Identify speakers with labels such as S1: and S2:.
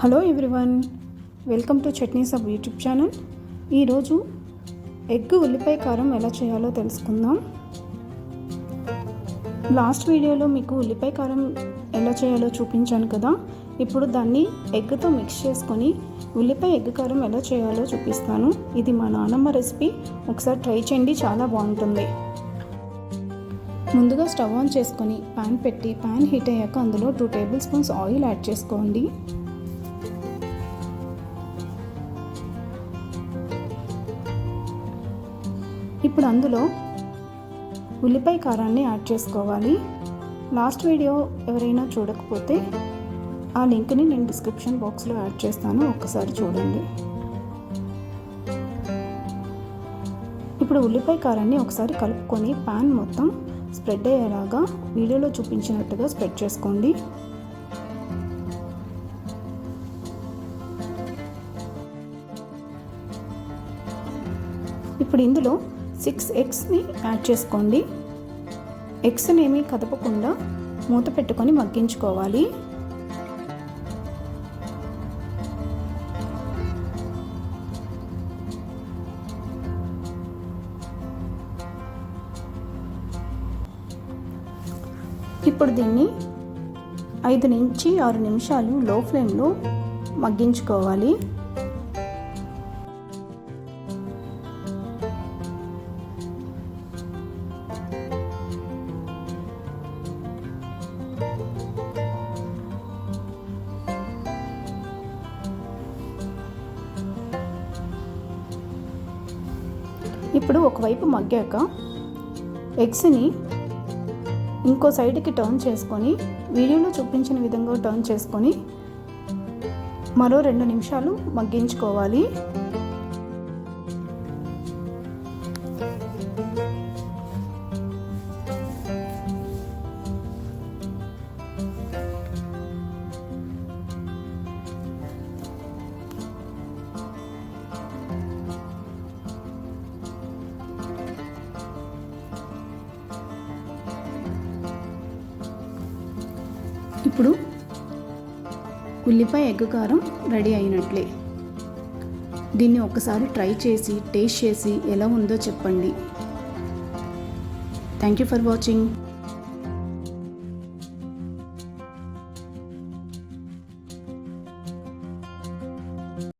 S1: Hello everyone welcome to chutney sub YouTube channel ఈరోజు egg ఉల్లిపాయ కారం ఎలా చేయాలో తెలుసుకుందాం. లాస్ట్ వీడియోలో మీకు ఉల్లిపాయ కారం ఎలా చేయాలో చూపించాను కదా. ఇప్పుడు దాన్ని ఎగ్తో మిక్స్ చేసుకొని ఉల్లిపాయ ఎగ్ కారం ఎలా చేయాలో చూపిస్తాను. ఇది మా నానమ్మ రెసిపీ ఒకసారి ట్రై చేయండి చాలా బాగుంటుంది. ముందుగా స్టవ్ ఆన్ చేసుకొని ప్యాన్ పెట్టి ప్యాన్ హీట్ అయ్యాక అందులో two tablespoons oil add చేసుకోండి. ఇప్పుడు అందులో ఉల్లిపాయ కారాన్ని యాడ్ చేసుకోవాలి. లాస్ట్ వీడియో ఎవరైనా చూడకపోతే ఆ లింక్ని నేను డిస్క్రిప్షన్ బాక్స్లో యాడ్ చేస్తాను ఒక్కసారి చూడండి. ఇప్పుడు ఉల్లిపాయ కారాన్ని ఒకసారి కలుపుకొని పాన్ మొత్తం స్ప్రెడ్ అయ్యేలాగా వీడియోలో చూపించినట్టుగా స్ప్రెడ్ చేసుకోండి. ఇప్పుడు ఇందులో సిక్స్ ఎగ్స్ని యాడ్ చేసుకోండి. ఎగ్స్ని ఏమీ కదపకుండా మూత పెట్టుకొని మగ్గించుకోవాలి. ఇప్పుడు దీన్ని ఐదు నుంచి ఆరు నిమిషాలు లో ఫ్లేమ్లో మగ్గించుకోవాలి. ఇప్పుడు ఒకవైపు మగ్గాక ఎగ్స్ని ఇంకో సైడ్కి టర్న్ చేసుకొని వీడియోలో చూపించిన విధంగా టర్న్ చేసుకొని మరో రెండు నిమిషాలు మగ్గించుకోవాలి. ఇప్పుడు ఉల్లిపాయ ఎగ్ కారం రెడీ అయినట్లే. దీన్ని ఒకసారి ట్రై చేసి టేస్ట్ చేసి ఎలా ఉందో చెప్పండి. Thank you for watching.